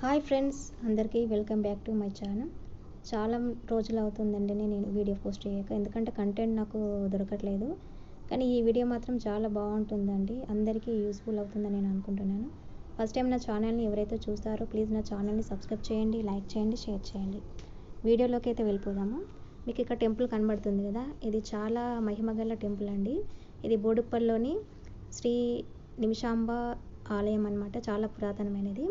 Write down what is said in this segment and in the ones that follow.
Hi friends అందరికీ welcome back to my channel. చాలా రోజులు అవుతుందండి నేను వీడియో పోస్ట్ చేయక ఎందుకంటే కంటెంట్ నాకు దొరకట్లేదు. కానీ ఈ వీడియో మాత్రం చాలా బాగుంటుందండి అందరికీ యూస్ఫుల్ అవుతుందని నేను అనుకుంటున్నాను. ఫస్ట్ టైం నా ఛానల్ని ఎవరైతే చూస్తారో ప్లీజ్ నా ఛానల్ని సబ్స్క్రైబ్ చేయండి లైక్ చేయండి షేర్ చేయండి. వీడియోలోకి అయితే వెళ్ళిపోదాము. మీకు ఇక్కడ టెంపుల్ కనబడుతుంది కదా ఇది చాలా మహిమగల టెంపుల్ అండి. ఇది బోడుప్పల్లోని శ్రీ నిమిషాంబ ఆలయం అనమాట చాలా పురాతనమైనది.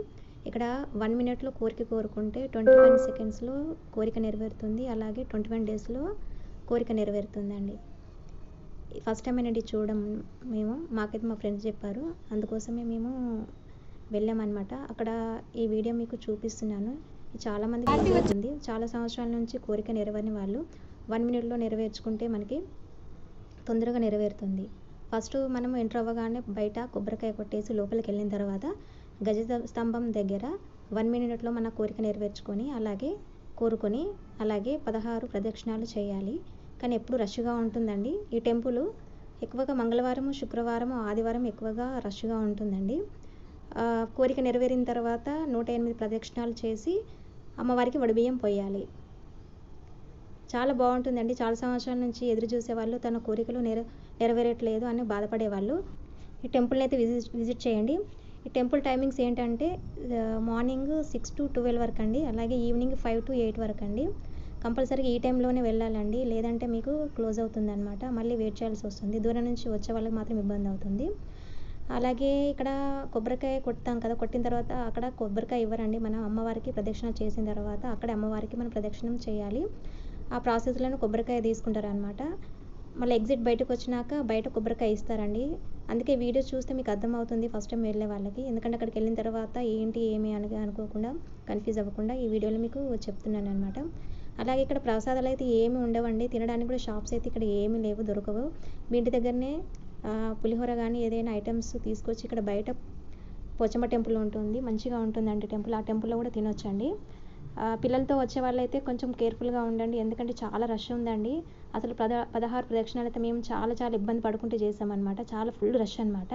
ఇక్కడ వన్ మినిట్లో కోరిక కోరుకుంటే ట్వంటీ వన్ సెకండ్స్లో కోరిక నెరవేరుతుంది. అలాగే ట్వంటీ వన్ డేస్లో కోరిక నెరవేరుతుందండి. ఫస్ట్ టైం అనేది చూడడం మేము మాకైతే మా ఫ్రెండ్స్ చెప్పారు. అందుకోసమే మేము వెళ్ళామన్నమాట. అక్కడ ఈ వీడియో మీకు చూపిస్తున్నాను. చాలామందికి అవుతుంది చాలా సంవత్సరాల నుంచి కోరిక నెరవేరిన వాళ్ళు వన్ మినిట్లో నెరవేర్చుకుంటే మనకి తొందరగా నెరవేరుతుంది. ఫస్ట్ మనం ఎంటర్ అవ్వగానే బయట కొబ్బరికాయ కొట్టేసి లోపలికి వెళ్ళిన తర్వాత గజ స్తంభం దగ్గర వన్ మినిట్లో మన కోరిక నెరవేర్చుకొని అలాగే కోరుకొని అలాగే పదహారు ప్రదక్షిణాలు చేయాలి. కానీ ఎప్పుడు రష్గా ఉంటుందండి. ఈ టెంపుల్ ఎక్కువగా మంగళవారం శుక్రవారం ఆదివారం ఎక్కువగా రష్గా ఉంటుందండి. కోరిక నెరవేరిన తర్వాత నూట ఎనిమిది ప్రదక్షిణాలు చేసి అమ్మవారికి వడిబియ్యం పోయాలి చాలా బాగుంటుందండి. చాలా సంవత్సరాల నుంచి ఎదురు చూసేవాళ్ళు తన కోరికలు నెర నెరవేరట్లేదు అని బాధపడేవాళ్ళు. ఈ టెంపుల్ని అయితే విజిట్ విజిట్ చేయండి. ఈ టెంపుల్ టైమింగ్స్ ఏంటంటే మార్నింగ్ సిక్స్ టు ట్వెల్వ్ వరకు అండి అలాగే ఈవినింగ్ ఫైవ్ టు ఎయిట్ వరకు అండి. కంపల్సరీగా ఈ టైంలోనే వెళ్ళాలండి లేదంటే మీకు క్లోజ్ అవుతుంది అనమాట మళ్ళీ వెయిట్ చేయాల్సి వస్తుంది. దూరం నుంచి వచ్చే వాళ్ళకి మాత్రం ఇబ్బంది అవుతుంది. అలాగే ఇక్కడ కొబ్బరికాయ కొడతాం కదా కొట్టిన తర్వాత అక్కడ కొబ్బరికాయ ఇవ్వరండి. మనం అమ్మవారికి ప్రదక్షిణ చేసిన తర్వాత అక్కడ అమ్మవారికి మనం ప్రదక్షిణం చేయాలి. ఆ ప్రాసెస్లోనే కొబ్బరికాయ తీసుకుంటారు అనమాట మళ్ళీ ఎగ్జిట్ బయటకు వచ్చినాక బయట కొబ్బరికాయ ఇస్తారండి. అందుకే వీడియో చూస్తే మీకు అర్థమవుతుంది ఫస్ట్ టైం వెళ్ళే వాళ్ళకి. ఎందుకంటే అక్కడికి వెళ్ళిన తర్వాత ఏంటి ఏమి అని అనుకోకుండా కన్ఫ్యూజ్ అవ్వకుండా ఈ వీడియోలో మీకు చెప్తున్నాను అనమాట అలాగే ఇక్కడ ప్రసాదాలు అయితే ఏమి ఉండవండి. తినడానికి కూడా షాప్స్ అయితే ఇక్కడ ఏమీ లేవు దొరకవు. మీ ఇంటి దగ్గరనే పులిహోర కానీ ఏదైనా ఐటమ్స్ తీసుకొచ్చి ఇక్కడ బయట పోచమ్మ టెంపుల్ ఉంటుంది. మంచిగా ఉంటుందండి టెంపుల్. ఆ టెంపుల్లో కూడా తినొచ్చండి. పిల్లలతో వచ్చే వాళ్ళైతే కొంచెం కేర్ఫుల్గా ఉండండి. ఎందుకంటే చాలా రష్ ఉందండి. అసలు పద పదహారు ప్రదక్షిణాలు అయితే మేము చాలా చాలా ఇబ్బంది పడుకుంటూ చేసామన్నమాట. చాలా ఫుల్ రష్ అనమాట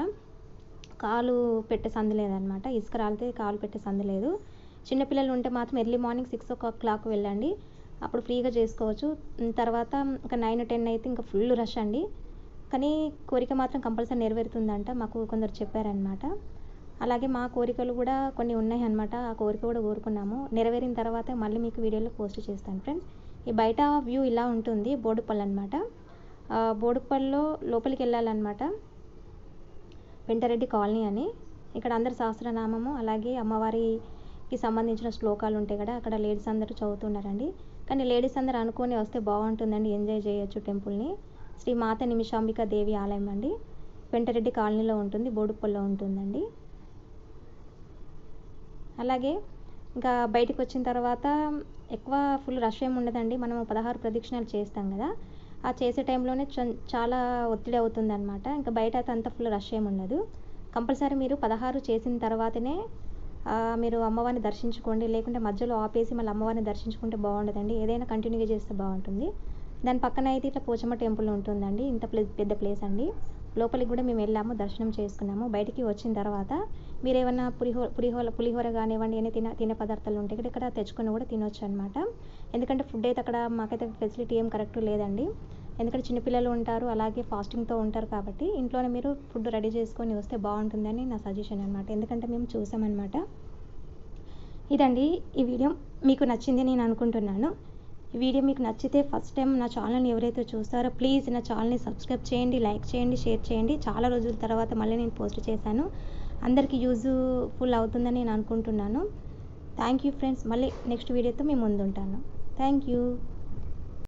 కాలు పెట్టే సంది లేదనమాట ఇసుక రాలితే కాలు పెట్టే సంది లేదు. చిన్నపిల్లలు ఉంటే మాత్రం early morning six o'clock వెళ్ళండి. అప్పుడు ఫ్రీగా చేసుకోవచ్చు. తర్వాత ఇంకా నైన్ టెన్ అయితే ఇంకా ఫుల్ రష్ అండి. కానీ కోరిక మాత్రం కంపల్సరీ నెరవేరుతుందంట. మాకు కొందరు చెప్పారనమాట అలాగే మా కోరికలు కూడా కొన్ని ఉన్నాయి అనమాట ఆ కోరిక కూడా కోరుకున్నాము. నెరవేరిన తర్వాత మళ్ళీ మీకు వీడియోలో పోస్ట్ చేస్తాను ఫ్రెండ్స్. ఈ బయట వ్యూ ఇలా ఉంటుంది బోడుపల్లి అనమాట బోడుపల్లిలో లోపలికి వెళ్ళాలన్నమాట. వెంటరెడ్డి కాలనీ అని. ఇక్కడ అందరు సహస్రనామము అలాగే అమ్మవారికి సంబంధించిన శ్లోకాలు ఉంటాయి కదా అక్కడ లేడీస్ అందరూ చదువుతున్నారండి. కానీ లేడీస్ అందరూ అనుకొని వస్తే బాగుంటుందండి ఎంజాయ్ చేయొచ్చు టెంపుల్ని. శ్రీ మాత నిమిషాంబిక దేవి ఆలయం అండి. వెంటరెడ్డి కాలనీలో ఉంటుంది బోడుపల్లిలో ఉంటుందండి. అలాగే ఇంకా బయటకు వచ్చిన తర్వాత ఎక్కువ ఫుల్ రష్ ఏమి ఉండదండి. మనం పదహారు ప్రదక్షిణాలు చేస్తాం కదా. ఆ చేసే టైంలోనే చాలా ఒత్తిడి అవుతుంది అనమాట ఇంకా బయట అయితే అంత ఫుల్ రష్ ఏమి ఉండదు. కంపల్సరీ మీరు పదహారు చేసిన తర్వాతనే మీరు అమ్మవారిని దర్శించుకోండి. లేకుంటే మధ్యలో ఆపేసి మళ్ళీ అమ్మవారిని దర్శించుకుంటే బాగుండదండి. ఏదైనా కంటిన్యూగా చేస్తే బాగుంటుంది. దాని పక్కన అయితే ఇట్లా పోచమ్మ టెంపుల్ ఉంటుందండి. ఇంత ప్లేస్ పెద్ద ప్లేస్ అండి. లోపలికి కూడా మేము వెళ్ళాము దర్శనం చేసుకున్నాము. బయటికి వచ్చిన తర్వాత మీరు ఏమన్నా పులిహోర పులిహోర పులిహోర కానివ్వండి ఏమైనా తిన తినే పదార్థాలు ఉంటాయి ఇక్కడ ఇక్కడ తెచ్చుకొని కూడా తినొచ్చు అనమాట ఎందుకంటే ఫుడ్ అయితే అక్కడ మాకైతే ఫెసిలిటీ ఏం కరెక్ట్ లేదండి. ఎందుకంటే చిన్నపిల్లలు ఉంటారు అలాగే ఫాస్టింగ్తో ఉంటారు కాబట్టి ఇంట్లోనే మీరు ఫుడ్ రెడీ చేసుకొని వస్తే బాగుంటుందని నా సజెషన్ అనమాట ఎందుకంటే మేము చూసామన్నమాట. ఇదండి ఈ వీడియో. మీకు నచ్చింది నేను అనుకుంటున్నాను. ఈ వీడియో మీకు నచ్చితే ఫస్ట్ టైం నా ఛానల్ని ఎవరైతే చూస్తారో ప్లీజ్ నా ఛానల్ని సబ్స్క్రైబ్ చేయండి లైక్ చేయండి షేర్ చేయండి. చాలా రోజుల తర్వాత మళ్ళీ నేను పోస్ట్ చేశాను. అందరికీ యూజ్ఫుల్ అవుతుందని నేను అనుకుంటున్నాను. థ్యాంక్ యూ ఫ్రెండ్స్ మళ్ళీ నెక్స్ట్ వీడియోతో మేము ముందుంటాను. Thank you